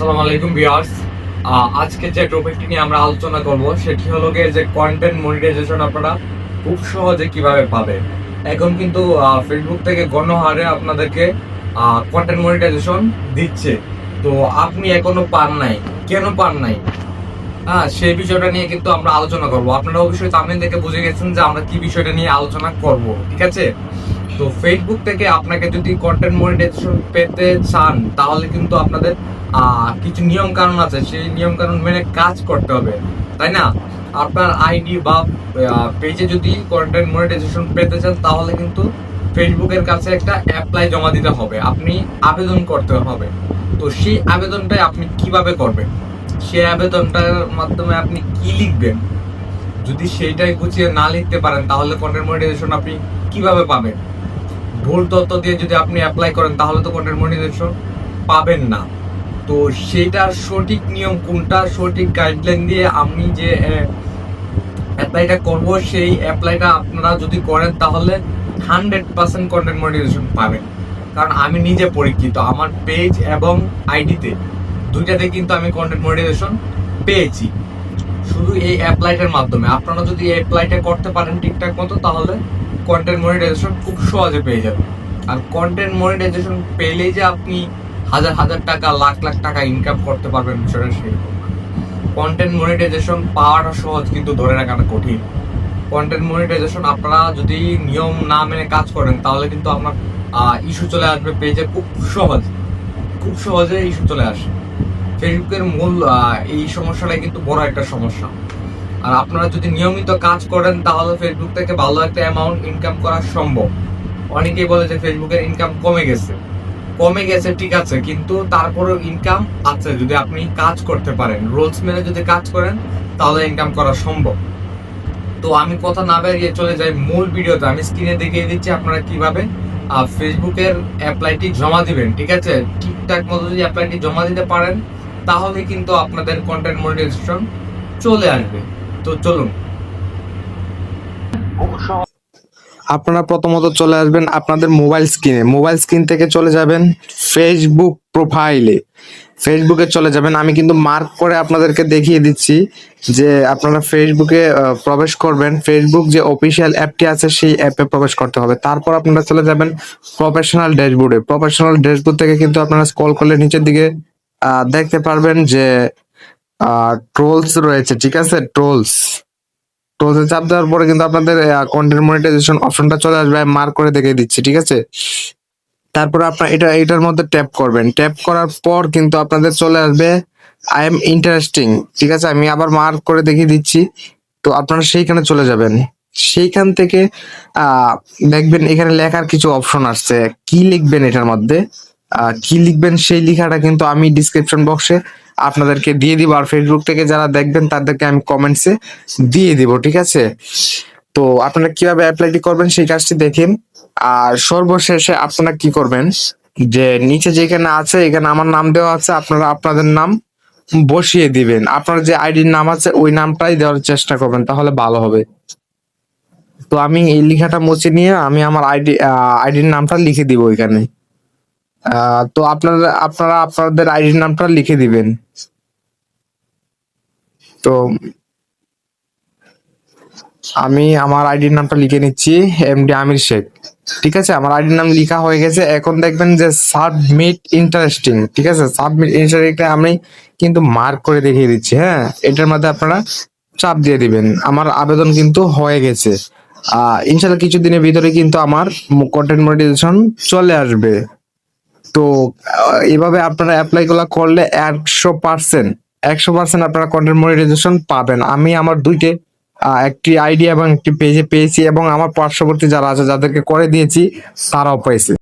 আসসালামু আলাইকুম আজকে যে টপিকটি নিয়ে আমরা আলোচনা করব, সেটি হলো গিয়ে যে কন্টেন্ট মনিটাইজেশন আপনারা খুব সহজে কীভাবে পাবেন। এখন কিন্তু ফেসবুক থেকে গণহারে আপনাদেরকে কন্টেন্ট মনিটাইজেশন দিচ্ছে। তো আপনি এখনও পান নাই। কেন পান নাই? হ্যাঁ সেই বিষয়টা নিয়ে কিন্তু আমরা আলোচনা করব। আপনারা অবশ্যই তামিল দেখে বুঝে গেছেন যে আমরা কি বিষয়টা নিয়ে আলোচনা করব, ঠিক আছে? তো ফেসবুক থেকে আপনাকে যদি কন্টেন্ট মনিটাইজেশন পেতে চান, তাহলে কিন্তু আপনাদের কিছু নিয়ম কানুন আছে। সেই নিয়ম কানুন মেনে কাজ করতে হবে, তাই না? আপনার আইডি বা পেজে যদি কন্টেন্ট মনিটাইজেশন পেতে চান, তাহলে কিন্তু ফেসবুকের কাছে একটা অ্যাপ্লাই জমা দিতে হবে। আপনি আবেদন করতে হবে। তো সেই আবেদনটাই আপনি কীভাবে করবেন? সেই আবেদনটার মাধ্যমে আপনি কি লিখবেন? যদি সেইটাই গুছিয়ে না লিখতে পারেন, তাহলে কন্টেন্ট মনিটাইজেশন আপনি কীভাবে পাবেন? ভুল তথ্য দিয়ে যদি আপনি অ্যাপ্লাই করেন, তাহলে তো কন্টেন্ট মনিটাইজেশন পাবেন না। তো সেইটার সঠিক নিয়ম কোনটা, সঠিক গাইডলাইন দিয়ে আমি যে অ্যাপ্লাইটা করব, সেই অ্যাপ্লাইটা আপনারা যদি করেন, তাহলে হান্ড্রেড পার্সেন্ট কন্টেন্ট মনিটাইজেশন পাবেন। কারণ আমি নিজে পরীক্ষিত, আমার পেজ এবং আইডিতে দুইটাতে কিন্তু আমি কন্টেন্ট মনিটাইজেশন পেয়েছি। শুধু এই অ্যাপ্লাইটের মাধ্যমে। আপনারা যদি এই অ্যাপ্লাইটা করতে পারেন ঠিকঠাক মতো, তাহলে কন্টেন্ট মনিটাইজেশন খুব সহজে পেয়ে যাবেন। আর কন্টেন্ট মনিটাইজেশন পেলেই যে আপনি হাজার হাজার টাকা, লাখ লাখ টাকা ইনকাম করতে পারবেন, বিষয়টা সেরকম কন্টেন্ট মনিটাইজেশন পাওয়াটা সহজ, কিন্তু ধরে রাখাটা কঠিন। কন্টেন্ট মনিটাইজেশন আপনারা যদি নিয়ম না মেনে কাজ করেন, তাহলে কিন্তু আপনার ইস্যু চলে আসবে পেজে খুব সহজ। খুব সহজে ইস্যু চলে আসে। ফেসবুকের মূল এই সমস্যাটাই কিন্তু বড় একটা সমস্যা। আর আপনারা যদি নিয়মিত কাজ করেন, তাহলে ফেসবুক থেকে ভালো একটা অ্যামাউন্ট ইনকাম করা সম্ভব। অনেকেই বলে যে ফেসবুকের ইনকাম কমে গেছে। কমে গেছে, ঠিক আছে, কিন্তু তারপরেও ইনকাম আছে। যদি আপনি কাজ করতে পারেন, রোলস মেনে যদি কাজ করেন, তাহলে ইনকাম করা সম্ভব। তো আমি কথা না বেরিয়ে চলে যাই মূল ভিডিওতে। আমি স্ক্রিনে দেখিয়ে দিচ্ছি আপনারা কীভাবে ফেসবুকের অ্যাপ্লাইটি জমা দিবেন, ঠিক আছে? ঠিকঠাক মতো যদি অ্যাপ্লাইটি জমা দিতে পারেন তাহলে কিন্তু আপনাদের কন্টেন্ট মনিটাইজেশন চলে আসবে। তো চলুন। আপনারা প্রথমত চলে আসবেন আপনাদের মোবাইল স্ক্রিনে মোবাইল স্ক্রিন থেকে চলে যাবেন ফেসবুক প্রোফাইলে ফেসবুকে চলে যাবেন। আমি কিন্তু মার্ক করে আপনাদেরকে দেখিয়ে দিচ্ছি যে আপনারা ফেসবুকে প্রবেশ করবেন। ফেসবুক যে অফিসিয়াল অ্যাপটি আছে, সেই অ্যাপে প্রবেশ করতে হবে। তারপর আপনারা চলে যাবেন প্রফেশনাল ড্যাশবোর্ডে প্রফেশনাল ড্যাশবোর্ড থেকে কিন্তু আপনারা স্ক্রল করলে নিচের দিকে দেখতে পারবেন যে ট্রোলস রয়েছে, ঠিক আছে? ট্রোলস ট্রোলসে চাপ দেওয়ার পরে কিন্তু আপনাদের কন্টেন্ট মনিটাইজেশন অপশনটা চলে আসবে মার্ক করে দেখিয়ে দিচ্ছি, ঠিক আছে? তারপর আপনার এটা, এটার মধ্যে ট্যাপ করবেন। ট্যাপ করার পর কিন্তু আপনাদের চলে আসবে আই এম ইন্টারেস্টিং ঠিক আছে? আমি আবার মার্ক করে দেখিয়ে দিচ্ছি। তো আপনারা সেইখানে চলে যাবেন। সেইখান থেকে দেখবেন এখানে লেখার কিছু অপশন আসছে। কি লিখবেন এটার মধ্যে? কি লিখবেন সেই লেখাটা কিন্তু আমি ডিসক্রিপশন বক্সে আপনাদেরকে দিয়ে দিব আর ফেসবুক থেকে যারা দেখবেন তাদেরকে আমি কমেন্টসে দিয়ে দিব ঠিক আছে? তো আপনারা কীভাবে অ্যাপ্লাইটি করবেন সেই কাজটি দেখেন। আর সর্বশেষে আপনারা কি করবেন যে নিচে যেখানে আছে এখানে আমার নাম দেওয়া আছে আপনারা আপনাদের নাম বসিয়ে দিবেন। আপনার যে আইডির নাম আছে ওই নামটাই দেওয়ার চেষ্টা করবেন তাহলে ভালো হবে। তো আমি এই লেখাটা মুছে নিয়ে আমি আমার আইডি আইডির নামটা লিখে দিব আহ, তো আপনারা আপনারা আপনাদের আইডির নামটা লিখে দিবেন। তো আমি আমার আইডির নামটা লিখে নিচ্ছি এমডি আমির শেখ। ঠিক আছে? আমার আইডির নাম লেখা হয়ে গেছে। এখন দেখবেন যে সাবমিট ইন্টারেস্টিং ঠিক আছে? সাবমিট ইন্টারেস্টিং আমি কিন্তু মার্ক করে দেখিয়ে দিচ্ছি হ্যাঁ? এটার মধ্যে আপনারা চাপ দিয়ে দিবেন। আমার আবেদন কিন্তু হয়ে গেছে। আহ ইনশাল্লাহ কিছুদিনের ভিতরে কিন্তু আমার কন্টেন্ট মনিটাইজেশন চলে আসবে। তো এভাবে আপনারা অ্যাপ্লাই গুলা করলে একশো পার্সেন্ট একশো পার্সেন্ট আপনারা কন্টেন্ট মনিটাইজেশন পাবেন। আমি আমার দুইটে একটি আইডিয়া এবং একটি পেজে পেয়েছি এবং আমার পার্শ্ববর্তী যারা আছে, যাদেরকে করে দিয়েছি, তারাও পেয়েছে